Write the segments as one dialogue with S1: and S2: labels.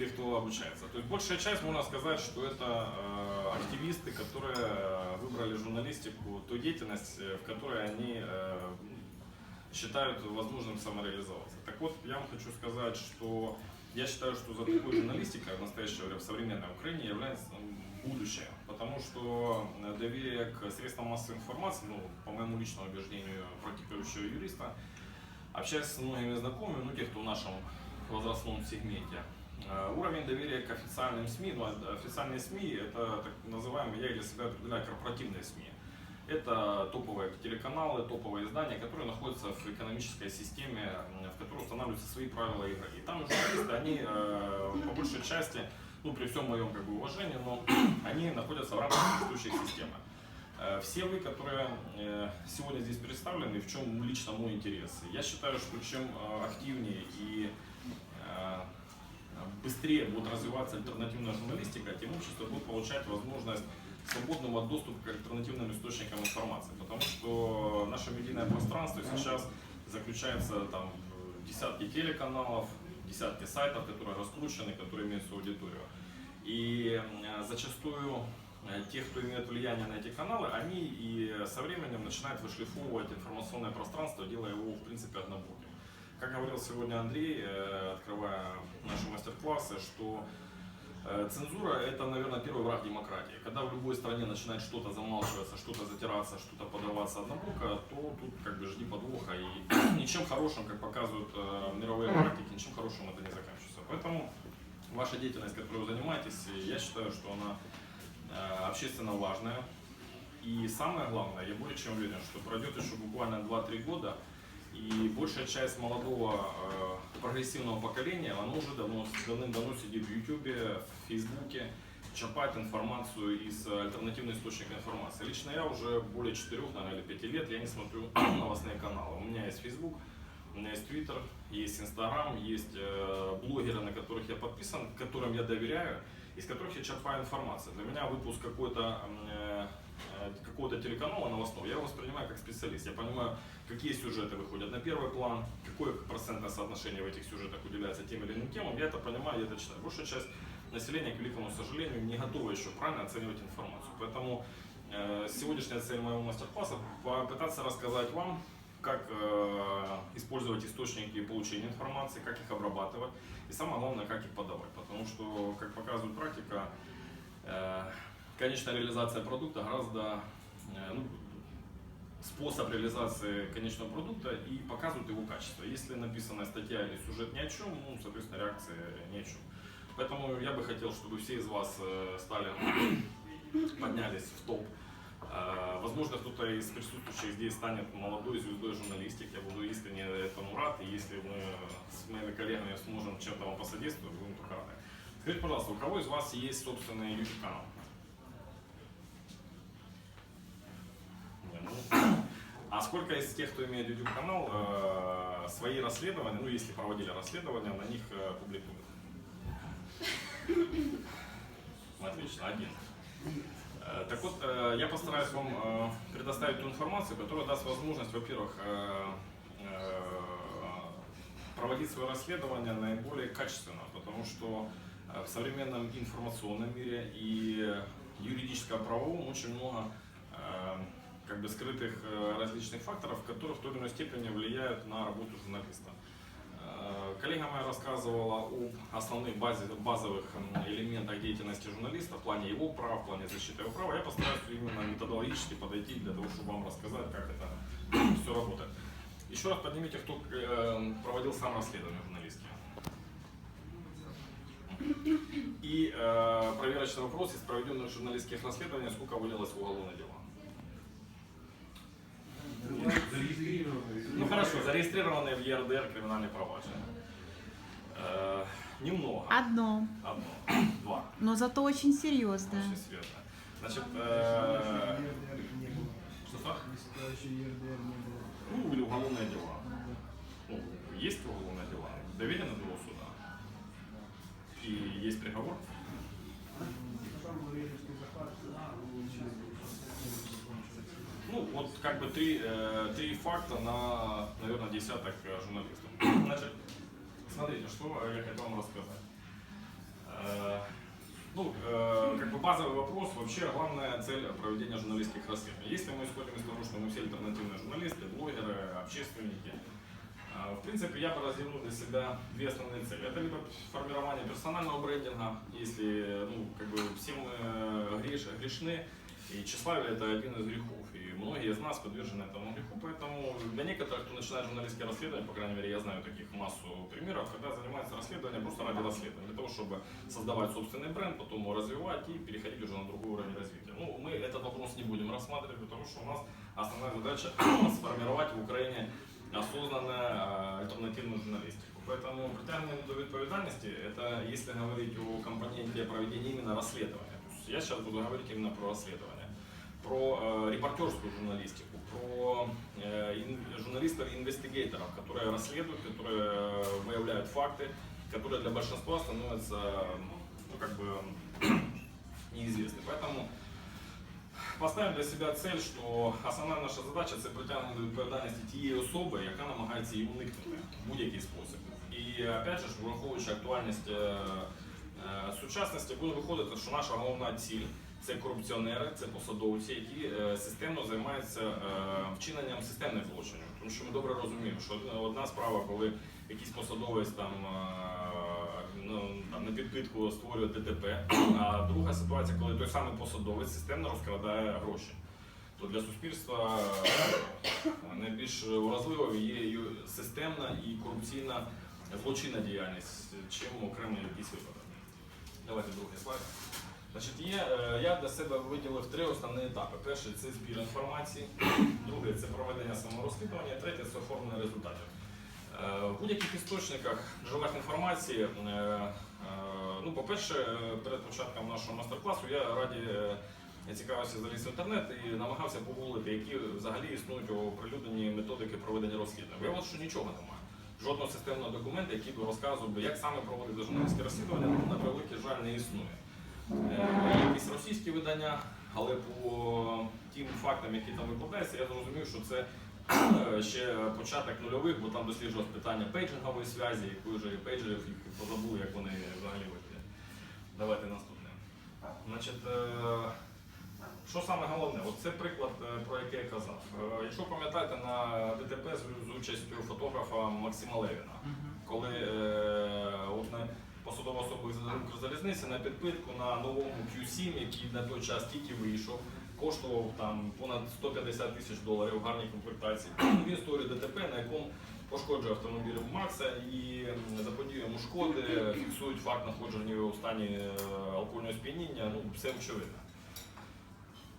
S1: ну или кто обучается. То есть большая часть, можно сказать, что это э, активисты, которые выбрали журналистику, ту деятельность, э, в которой они э, считают возможным самореализоваться. Так вот, я вам хочу сказать, что я считаю, что за такой журналистикой в настоящее время в современной Украине является м, будущее. Потому что доверие к средствам массовой информации, ну, по моему личному убеждению практикующего юриста, общаясь с многими знакомыми, ну, тех, кто в нашем возрастном сегменте, уровень доверия к официальным СМИ, ну, а официальные СМИ, это так называемые, я для себя определяю, корпоративные СМИ. Это топовые телеканалы, топовые издания, которые находятся в экономической системе, в которой устанавливаются свои правила игры. И там журналисты, они э, по большей части, ну при всем моем как бы, уважении, но они находятся в рамках существующей системы. Э, Все вы, которые э, сегодня здесь представлены, в чем лично мой интерес? Я считаю, что чем э, активнее и э, быстрее будет развиваться альтернативная журналистика, тем общество будет получать возможность свободного доступа к альтернативным источникам информации. Потому что наше медийное пространство сейчас заключается там, в десятки телеканалов, десятки сайтов, которые раскручены, которые имеют свою аудиторию. И э, зачастую э, те, кто имеет влияние на эти каналы, они и со временем начинают вышлифовывать информационное пространство, делая его, в принципе, однобоким. Как говорил сегодня Андрей, э, открывая наши мастер-классы, что э, цензура – это, наверное, первый враг демократии. Когда в любой стране начинает что-то замалчиваться, что-то затираться, что-то подаваться однобоко, то тут как бы жди подвоха. И ничем хорошим, как показывают э, мировые практики, ничем хорошим это не заканчивается. Поэтому ваша деятельность, которой вы занимаетесь, я считаю, что она общественно важная. И самое главное, я более чем уверен, что пройдет еще буквально 2-3 года, и большая часть молодого э, прогрессивного поколения, оно уже давно, давным-давно сидит в Ютубе, в Фейсбуке, черпает информацию из альтернативных источников информации. Лично я уже более 4, наверное, или 5 лет, я не смотрю новостные каналы. У меня есть Facebook, у меня есть Twitter, есть Instagram, есть э, блогеры, на которых я подписан, которым я доверяю, из которых я черпаю информацию. Для меня выпуск какой-то э, какого-то телеканала новостного, я его воспринимаю как специалист. Я понимаю, какие сюжеты выходят на первый план, какое процентное соотношение в этих сюжетах уделяется тем или иным темам. Я это понимаю, я это читаю. Большая часть населения, к великому сожалению, не готова еще правильно оценивать информацию. Поэтому э, сегодняшняя цель моего мастер-класса попытаться рассказать вам, как э, использовать источники получения информации, как их обрабатывать и самое главное, как их подавать. Потому что, как показывает практика, э, конечная реализация продукта гораздо э, ну, способ реализации конечного продукта и показывают его качество. Если написана статья или сюжет ни о чем, ну, соответственно, реакция ни о чем. Поэтому я бы хотел, чтобы все из вас э, стали, поднялись в топ. Э, Возможно, кто-то из присутствующих здесь станет молодой звездой журналистики. Я буду искренне этому рад. И если мы с моими коллегами сможем чем-то вам посодействовать, будем только рады. Скажите, пожалуйста, у кого из вас есть собственный YouTube ну, А сколько из тех, кто имеет YouTube канал, э, свои расследования, ну если проводили расследования, на них э, публикуют? Отлично, один. Э, Так вот, э, я постараюсь вам предоставить ту информацию, которая даст возможность, во-первых, проводить свое расследование наиболее качественно, потому что в современном информационном мире и юридическом правовом очень много как бы скрытых э, различных факторов, которые в той или иной степени влияют на работу журналиста. Э, Коллега моя рассказывала об основных базе, базовых элементах деятельности журналиста в плане его прав, в плане защиты его права. Я постараюсь именно методологически подойти для того, чтобы вам рассказать, как это все работает. Еще раз поднимите, кто э, проводил сам расследование журналистские. И э, проверочный вопрос из проведенных журналистских расследований, сколько вылилось в уголовное дело? Ну хорошо, зарегистрированные в ЕРДР криминальные проваджения. Э, немного.
S2: Одно,
S1: Одно. Два.
S2: но зато очень серьезное.
S1: Очень серьезно. Значит, э, что что? Ну, или уголовное дело. Ну, есть уголовное дело, доведено до суда. И есть приговор. Ну, вот как бы три, э, три факта на, наверное, десяток э, журналистов. Значит, смотрите, что я хотел вам рассказать. Э, Ну, э, как бы базовый вопрос, вообще главная цель проведения журналистских расследований. Если мы исходим из того, что мы все альтернативные журналисты, блогеры, общественники, э, в принципе, я бы разделил для себя две основные цели. Это либо формирование персонального брендинга, если, ну, как бы все мы э, греш, грешны, и тщеславие это один из грехов И многие из нас подвержены этому греху, поэтому для некоторых, кто начинает журналистские расследования, по крайней мере, я знаю таких массу примеров, когда занимается расследованием просто ради расследования, для того, чтобы создавать собственный бренд, потом его развивать и переходить уже на другой уровень развития. Ну, мы этот вопрос не будем рассматривать, потому что у нас основная задача сформировать в Украине осознанную э, альтернативную журналистику. Поэтому притягивание до відповідальності, это если говорить о компоненте проведения именно расследования. То есть я сейчас буду говорить именно про расследование, про э, репортерскую журналистику, про э, ин- журналистов-инвестигейторов, которые расследуют, которые э, выявляют факты, которые для большинства становятся ну, как бы неизвестны. Поэтому Поставимо для себе цель, що основна наша задача це притягнути до відповідальності тієї особи, яка намагається її уникнути в будь-який спосіб. І опять же, ж, враховуючи актуальність е, е, сучасності, буде виходити, що наша головна ціль Це корупціонери, це посадовці, які е, системно займаються е, вчиненням системних злочинів. Тому що ми добре розуміємо, що одна- справа, коли якийсь посадовець там. е, ну, там, на підпитку створює ДТП, а друга ситуація, коли той самий посадовець системно розкрадає гроші. То для суспільства найбільш вразливою є системна і корупційна злочинна діяльність, чим окремо якісь випадок. Давайте другий слайд. Значить, є, е, я для себе виділив три основні етапи. Перший це збір інформації, другий це проведення саморозслідування, третє це оформлення результатів. Е, В будь-яких істочниках джерелах інформації, е, ну, по-перше, перед початком нашого майстер-класу я раді цікавився заліз в інтернет і намагався погуглити, які взагалі існують оприлюднені методики проведення розслідування. Виявилося, що нічого немає. Жодного системного документу, який би розказував, як саме проводити журналістське розслідування, на превеликий жаль, не існує. Е, якісь російські видання, але по тим фактам, які там викладаються, я зрозумів, що це е, ще початок нульових, бо там досліджувалось питання пейджингової зв'язі, яку вже пейджерів їх позабули, як вони взагалі виглядять. Давайте наступне. Значить, е, що саме головне? От це приклад, про який я казав. Якщо пам'ятаєте, на ДТП з, участю фотографа Максима Левіна, коли от посадова особа з Укрзалізниці на підпитку на новому Q7, який на той час тільки вийшов, коштував там понад 150 тисяч доларів в гарній комплектації. Він створює ДТП, на якому пошкоджує автомобіль Макса і йому шкоди, фіксують факт знаходження його у стані е, алкогольного сп'яніння, ну все очевидно.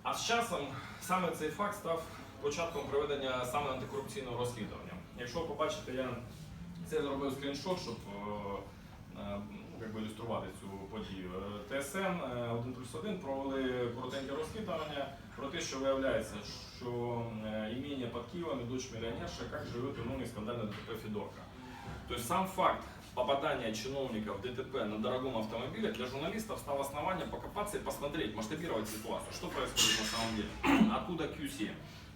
S1: А з часом саме цей факт став початком проведення саме антикорупційного розслідування. Якщо ви побачите, я це зробив скріншот, щоб е, е, якби ілюструвати цю подію. Е, ТСН е, 1 плюс 1 провели коротеньке розслідування про те, що виявляється, що е, іміння під Києвом і дочь миллионерша, як живе умный скандальный ДТП Федорка. То есть сам факт попадания чиновников в ДТП на дорогом автомобиле для журналистов стал основанием покопаться и посмотреть, масштабировать ситуацию, что происходит на самом деле, откуда Q7,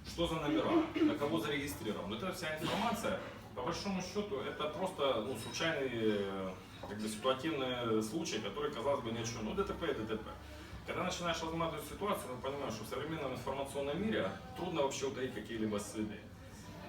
S1: что за номера, на кого зарегистрирован. Вот эта вся информация, по большому счету, это просто ну, случайный э, как бы, ситуативный случай, который, казалось бы, ни о чем. Ну, ДТП и ДТП. Когда начинаешь разматывать ситуацию, мы понимаем, что в современном информационном мире трудно вообще утаить какие-либо следы.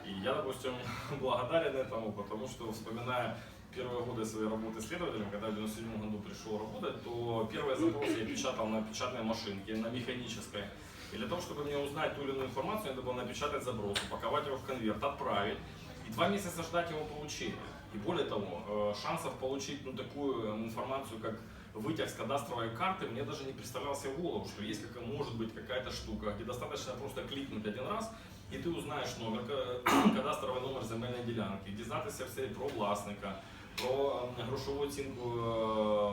S1: И я, допустим, благодарен этому, потому что, вспоминая первые годы своей работы следователем, когда в 97 году пришел работать, то первые запросы я печатал на печатной машинке, на механической. И для того, чтобы мне узнать ту или иную информацию, надо было напечатать заброс, упаковать его в конверт, отправить. И два месяца ждать его получения. И более того, э, шансов получить ну, такую э, информацию, как вытяг с кадастровой карты, мне даже не представлялся в голову, что есть какая, может быть какая-то штука, где достаточно просто кликнуть один раз, і ти узнаєш номер, ка- кадастровий номер земельної ділянки, дізнатися все про власника, про ем, грошову оцінку е,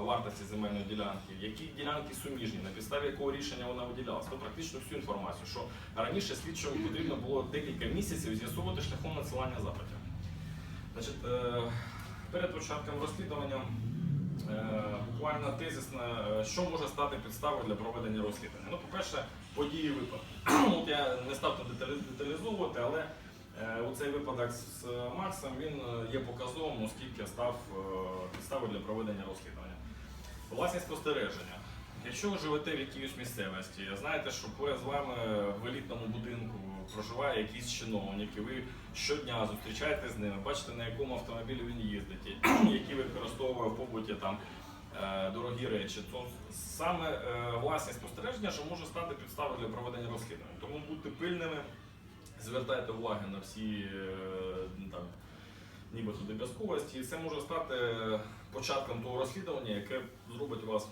S1: вартості земельної ділянки, які ділянки суміжні, на підставі якого рішення вона виділялася. Ну, практично всю інформацію, що раніше слідчому потрібно було декілька місяців з'ясовувати шляхом надсилання запитів. Значить, е, перед початком розслідування е, буквально тезисно, е, що може стати підставою для проведення розслідування. Ну, по-перше, події випадку. От я не став тут деталізовувати, але е, оцей випадок з Максом він є показовим, оскільки став підставою для проведення розслідування. Власні спостереження. Якщо ви живете в якійсь місцевості, знаєте, що поряд з вами в елітному будинку проживає якийсь чиновник, і ви щодня зустрічаєтесь з ними, бачите, на якому автомобілі він їздить, які використовує в побуті там е, дорогі речі, то саме е, власні спостереження, що може стати підставою для проведення розслідування. Тому будьте пильними, звертайте увагу на всі е, там, нібито дріб'язковості, і це може стати початком того розслідування, яке зробить вас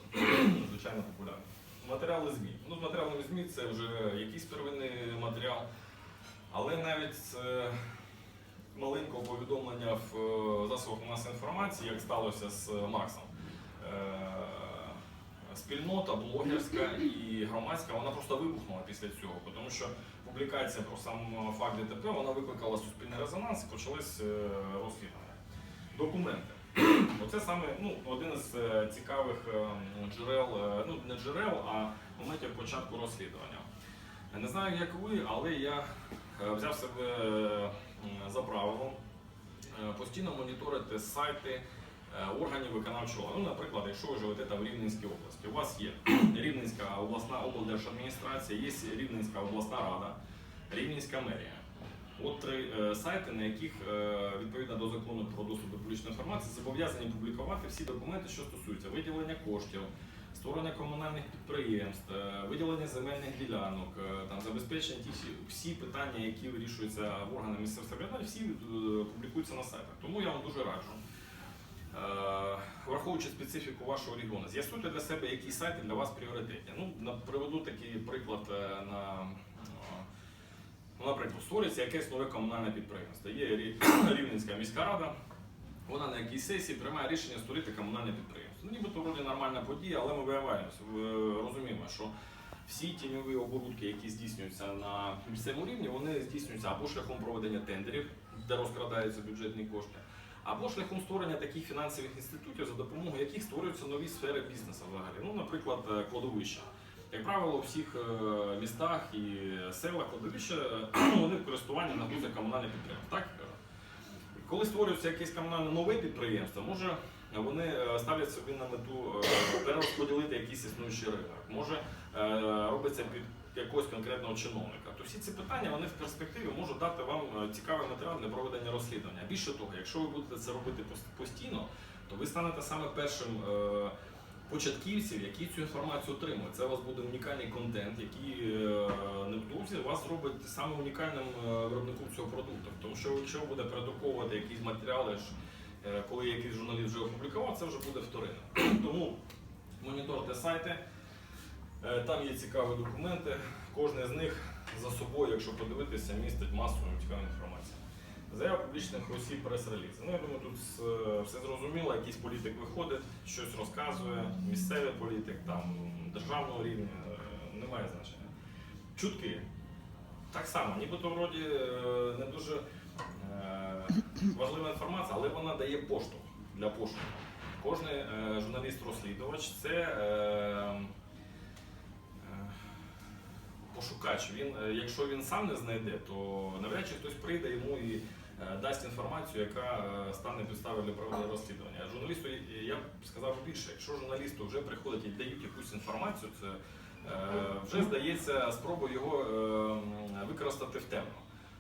S1: звичайно популярним. Матеріали ЗМІ. Ну, з матеріалами ЗМІ це вже якийсь первинний матеріал, але навіть з е, маленького повідомлення в е, засобах масової інформації, як сталося з Максом. Е, Спільнота блогерська і громадська вона просто вибухнула після цього, тому що публікація про сам факт ДТП вона викликала суспільний резонанс і почались е, розслідування. Документи. Оце саме ну, один із е, цікавих е, джерел, е, ну не джерел, а моментів початку розслідування. Не знаю, як ви, але я взяв себе за правило постійно моніторити сайти органів виконавчого. Ну, наприклад, якщо ви живете в Рівненській області, у вас є Рівненська обласна облдержадміністрація, є Рівненська обласна рада, Рівненська мерія. От три е, сайти, на яких е, відповідно до закону про доступ до публічної інформації зобов'язані публікувати всі документи, що стосуються виділення коштів, створення комунальних підприємств, е, виділення земельних ділянок, там забезпечення ті всі, всі питання, які вирішуються в органах місцевого самоврядування, всі публікуються на сайтах. Тому я вам дуже раджу. Враховуючи специфіку вашого регіону, з'ясуйте для себе, які сайти для вас пріоритетні. Ну, на- приведу такий приклад на наприклад, створюється якесь нове комунальне підприємство. Є Рівненська міська рада, вона на якійсь сесії приймає рішення створити комунальне підприємство. Ну, нібито вроді нормальна подія, але ми виявляємося, розуміємо, що всі тіньові оборудки, які здійснюються на місцевому рівні, вони здійснюються або шляхом проведення тендерів, де розкрадаються бюджетні кошти, або шляхом створення таких фінансових інститутів, за допомогою яких створюються нові сфери бізнесу взагалі. Ну, наприклад, кладовища. Як правило, у всіх е, містах і селах кладовища е, вони в користуванні знаходяться комунальне підприємство. Так? Коли створюється якесь комунальне нове підприємство, може вони е, ставлять собі на мету е, перерозподілити якийсь існуючий ринок, може робиться під якогось конкретного чиновника. То всі ці питання вони в перспективі можуть дати вам цікавий матеріал для проведення розслідування. Більше того, якщо ви будете це робити пос- постійно, то ви станете саме першим. Початківців, які цю інформацію отримують. Це у вас буде унікальний контент, який е, невдовзі вас зробить саме унікальним е, виробником цього продукту. Тому що якщо ви будете передруковувати якісь матеріали, е, коли якийсь журналіст вже опублікував, це вже буде вторинно. Тому моніторте сайти, там є цікаві документи. Кожен з них за собою, якщо подивитися, містить масу цікавої інформації. Заява публічних осіб прес-релізи. Ну, я думаю, тут е, все зрозуміло, якийсь політик виходить, щось розказує, місцевий політик, там, державного рівня, е, немає значення. Чутки. Так само, нібито вроді е, не дуже важлива інформація, але вона дає поштовх для пошуку. Кожен е, журналіст-розслідувач це пошукач. Він, е, якщо він сам не знайде, то навряд чи хтось прийде йому і е, дасть інформацію, яка е, стане підставою для проведення розслідування. А Журналісту я б сказав більше, якщо журналісту вже приходять і дають якусь інформацію, це вже здається спробою його використати в темну.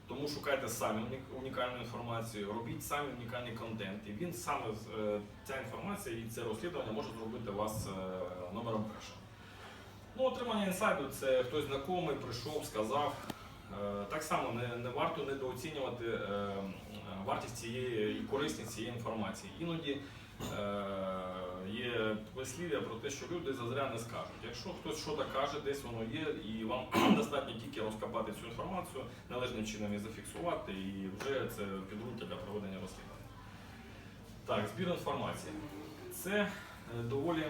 S1: Тому шукайте самі унікальну інформацію, робіть самі унікальний контент. І він саме ця інформація і це розслідування може зробити вас номером першим. Ну, отримання інсайду це хтось знайомий прийшов, сказав. Е, Так само не, не варто недооцінювати е, вартість цієї і корисність цієї інформації. Іноді е, є вислів'я про те, що люди зазря не скажуть. Якщо хтось щось каже, десь воно є, і вам достатньо тільки розкопати цю інформацію, належним чином її зафіксувати, і вже це підґрунтя для проведення розслідування. Так, збір інформації. Це е, доволі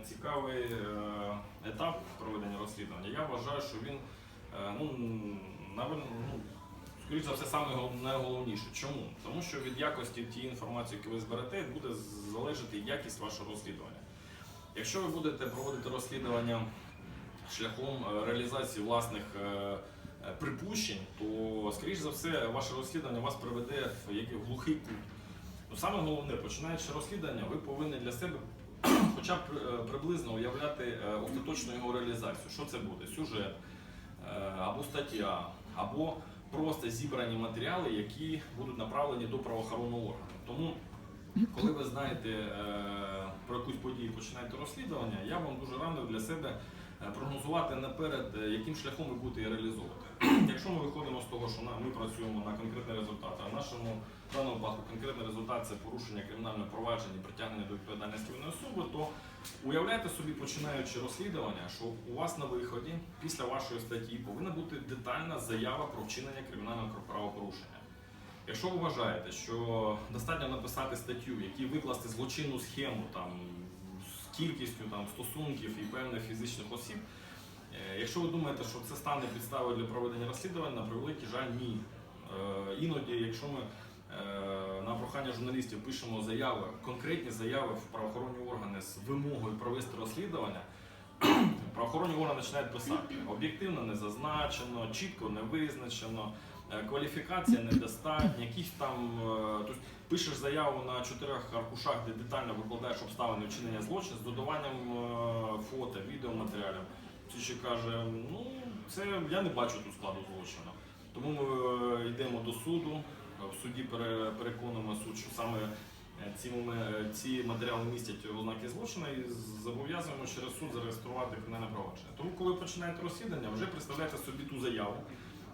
S1: цікавий е, етап проведення розслідування. Я вважаю, що він, е, ну, ну, скоріш за все, саме найголовніше. Чому? Тому що від якості тієї інформації, яку ви зберете, буде залежати якість вашого розслідування. Якщо ви будете проводити розслідування шляхом е, реалізації власних припущень, то, скоріш за все, ваше розслідування вас приведе в глухий кут. Ну, саме головне, починаючи розслідування, ви повинні для себе хоча б е, приблизно уявляти е, остаточну його реалізацію. Що це буде? Сюжет е, або стаття, або просто зібрані матеріали, які будуть направлені до правоохоронного органу. Тому, коли ви знаєте про якусь подію, починаєте розслідування, я вам дуже радив для себе прогнозувати наперед, е, яким шляхом ви будете її реалізовувати. Якщо ми виходимо з того, що ми працюємо на конкретний результат, а в нашому в даному випадку конкретний результат це порушення кримінального провадження, притягнення до відповідальності винної особи, то уявляйте собі, починаючи розслідування, що у вас на виході після вашої статті повинна бути детальна заява про вчинення кримінального правопорушення. Якщо ви вважаєте, що достатньо написати статтю, в якій викласти злочинну схему там, кількістю там, стосунків і певних фізичних осіб, е, якщо ви думаєте, що це стане підставою для проведення розслідування, на превеликий жаль, ні. Е, Іноді, якщо ми е, на прохання журналістів пишемо заяви, конкретні заяви в правоохоронні органи з вимогою провести розслідування, правоохоронні органи починають писати. Об'єктивно не зазначено, чітко не визначено, кваліфікація недостатня, якісь там. е, Тобто пишеш заяву на чотирьох аркушах, де детально викладаєш обставини вчинення злочину з додаванням е, фото, відеоматеріалів. Слідчий каже, ну це я не бачу тут складу злочину. Тому ми е, йдемо до суду, в суді пере- переконуємо суд, що саме е, ці, ці матеріали містять ознаки злочину і зобов'язуємо через суд зареєструвати кримінальне провадження. Тому, коли починаєте розслідування, вже представляєте собі ту заяву,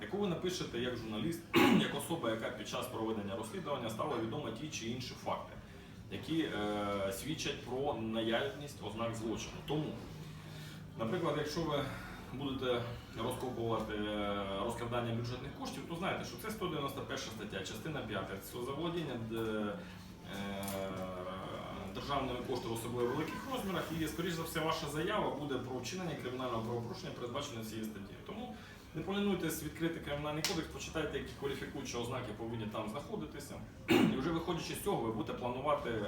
S1: яку ви напишете як журналіст, як особа, яка під час проведення розслідування стала відома ті чи інші факти, які е, свідчать про наявність ознак злочину. Тому, наприклад, якщо ви будете розкопувати е, розкрадання бюджетних коштів, то знаєте, що це 191 стаття, частина 5. Це заволодіння е, е, державними коштами особливо великих розмірах, і, скоріш за все, ваша заява буде про вчинення кримінального правопорушення, передбачене цією статтєю. Тому не полінуйтесь відкрити кримінальний кодекс, почитайте, які кваліфікуючі ознаки повинні там знаходитися. І вже виходячи з цього, ви будете планувати е,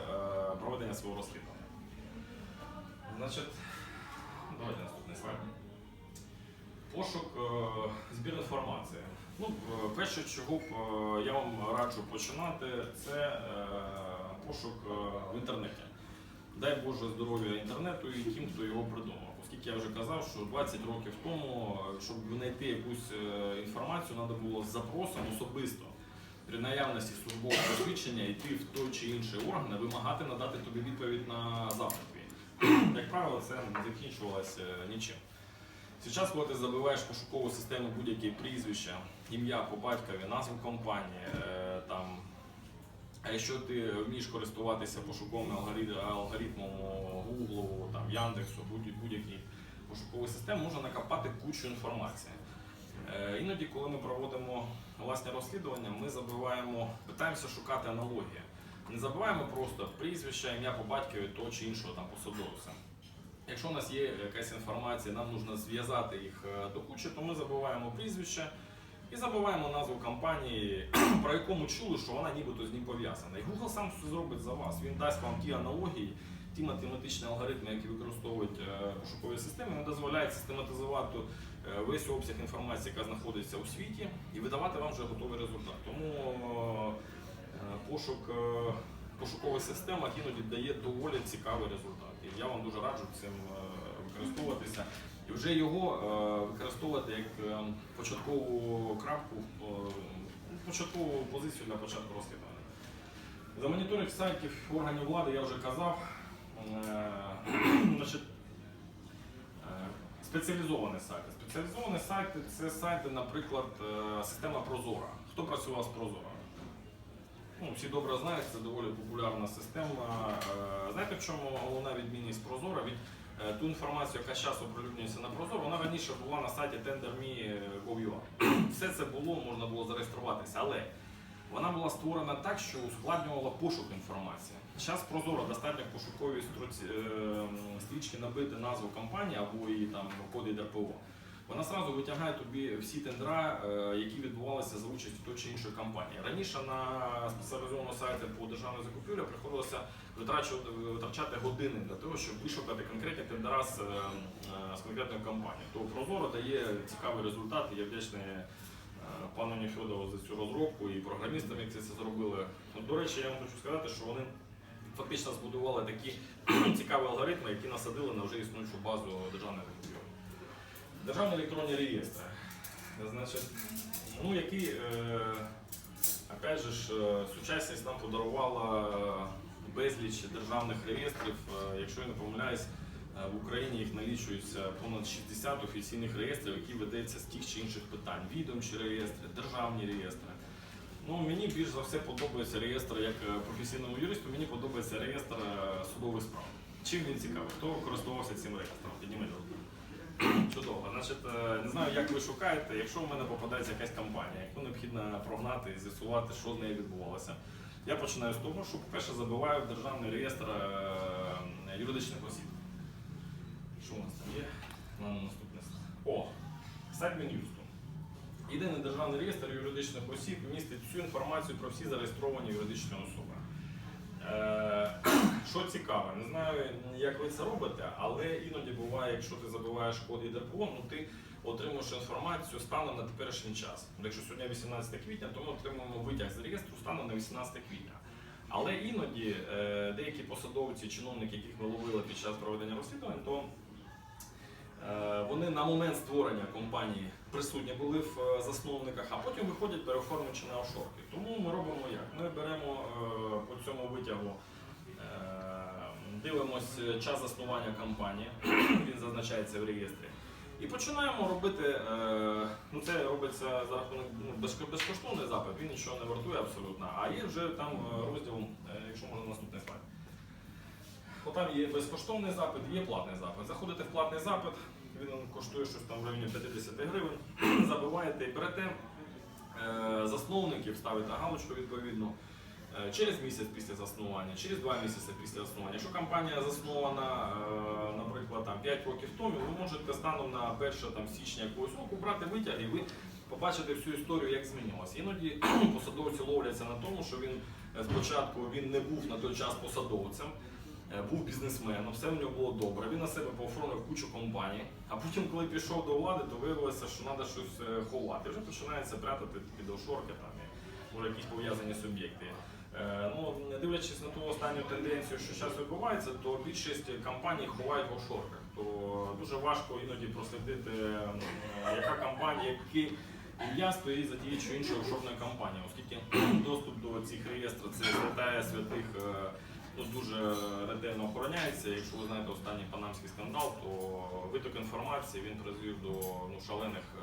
S1: проведення свого розслідування. Значить, давайте наступний слайд. Пошук, е, збір інформації. Ну, е, перше, чого б я вам раджу починати, це пошук в інтернеті. Дай Боже здоров'я інтернету і тим, хто його придумав. Оскільки я вже казав, що 20 років тому, е, щоб знайти якусь е, інформацію, треба було з запросом особисто при наявності службового посвідчення йти в той чи інший орган і вимагати надати тобі відповідь на запит. Як правило, це не закінчувалося е, нічим. Зараз, коли ти забиваєш пошукову систему будь-які прізвища, ім'я по батькові, назву компанії, там, а якщо ти вмієш користуватися пошуковим алгорит- алгоритмом Google, там, Яндексу, будь- будь-якій пошуковій системі, можна накопати кучу інформації. Е, Іноді, коли ми проводимо власне розслідування, ми забиваємо, питаємося шукати аналогії. Не забуваємо просто прізвище, ім'я по батькові того чи іншого там посадовця. Якщо у нас є якась інформація, нам потрібно зв'язати їх е, до кучі, то ми забуваємо прізвище і забуваємо назву компанії, про яку ми чули, що вона нібито з ним пов'язана. І Google сам все зробить за вас. Він дасть вам ті аналогії, ті математичні алгоритми, які використовують е, пошукові системи, він дозволяє систематизувати е, весь обсяг інформації, яка знаходиться у світі, і видавати вам вже готовий результат. Тому е, пошук пошукових системах іноді дає доволі цікавий результат. І я вам дуже раджу цим використовуватися. І вже його е, використовувати як е, початкову крапку, е, початкову позицію для початку розслідування. За моніторинг сайтів органів влади я вже казав. Значить, спеціалізовані сайти. Спеціалізовані сайти це сайти, наприклад, система Прозора. Хто працював з Прозора? Ну, всі добре знають, це доволі популярна система. Знаєте, в чому головна відмінність Прозора? Від ту інформацію, яка зараз оприлюднюється на Прозоро, вона раніше була на сайті tender.me.gov.ua. Все це було, можна було зареєструватися, але вона була створена так, що ускладнювала пошук інформації. Зараз Прозоро достатньо пошукові е, стрічки набити назву компанії або її там коди ДРПО. Вона одразу витягає тобі всі тендера, е, які відбувалися за участю тої чи іншої компанії. Раніше на спеціалізованому сайті по державній закупівлі приходилося витрачати години для того, щоб вишукати конкретні тендера з, е, з конкретної компанії. То Прозоро дає цікавий результат. Я вдячний е, пану Нефьодову за цю розробку і програмістам, які це зробили. До речі, я вам хочу сказати, що вони фактично збудували такі цікаві алгоритми, які насадили на вже існуючу базу державних електронних. Державні електронні реєстри. Значить, ну, які, е, опять же, ж, е, сучасність нам подарувала безліч державних реєстрів. Е, Якщо я не помиляюсь, е, в Україні їх налічується понад 60 офіційних реєстрів, які ведеться з тих чи інших питань. Відомчі реєстри, державні реєстри. Ну, мені більш за все подобається реєстр як е, професійному юристу, мені подобається реєстр е, судових справ. Чим він цікавий? Хто користувався цим реєстром? Підніміть руку. Чудово. Значить, е, не знаю, як ви шукаєте. Якщо в мене попадається якась компанія, яку необхідно прогнати і з'ясувати, що з нею відбувалося. Я починаю з того, що, по-перше, забиваю державний реєстр е, юридичних осіб. Що у нас там є? На наступне. О, сайт Мін'юсту. Єдиний державний реєстр юридичних осіб містить всю інформацію про всі зареєстровані юридичні особи. Е, Що цікаве, не знаю, як ви це робите, але іноді буває, якщо ти забуваєш код і ДРПО, ну ти отримуєш інформацію станом на теперішній час. Якщо сьогодні 18 квітня, то ми отримуємо витяг з реєстру станом на 18 квітня. Але іноді е, деякі посадовці, чиновники, яких ми ловили під час проведення розслідувань, то Е, Вони на момент створення компанії присутні були в е, засновниках, а потім виходять переоформлюючи на офшорки. Тому ми робимо як? Ми беремо е, по цьому витягу, е, дивимося час заснування компанії, він зазначається в реєстрі. І починаємо робити, ну це робиться за рахунок ну, безкоштовний запит, він нічого не вартує абсолютно. А є вже там розділ, якщо можна наступний слайд. Там є безкоштовний запит, є платний запит. Заходите в платний запит, він коштує щось там в районі 50 гривень. Забиваєте і берете е, засновників, ставите галочку відповідно. е, Через місяць після заснування, через два місяці після заснування. Якщо компанія заснована, е, наприклад, там 5 років тому, ви можете станом на 1 там, січня якогось року брати витяг і ви побачите всю історію, як змінилося. Іноді посадовці ловляться на тому, що він спочатку він не був на той час посадовцем. Е, був бізнесменом, все в нього було добре. Він на себе пооформив кучу компаній. А потім, коли пішов до влади, то виявилося, що треба щось е, ховати. Вже починається прятати під офшорки там може якісь пов'язані суб'єкти. Е, Ну, не дивлячись на ту останню тенденцію, що зараз відбувається, то більшість компаній ховають в офшорках. То дуже важко іноді прослідити, яка компанія, яке ім'я стоїть за тією чи іншою офшорною компанією, оскільки доступ до цих реєстрів це святая святих. Ну, дуже ретельно охороняється. Якщо ви знаєте останній панамський скандал, то виток інформації він призвів до ну, шалених е,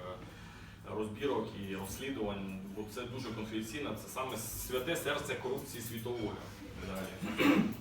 S1: розбірок і розслідувань, бо це дуже конфіденційно, це саме святе серце корупції світової.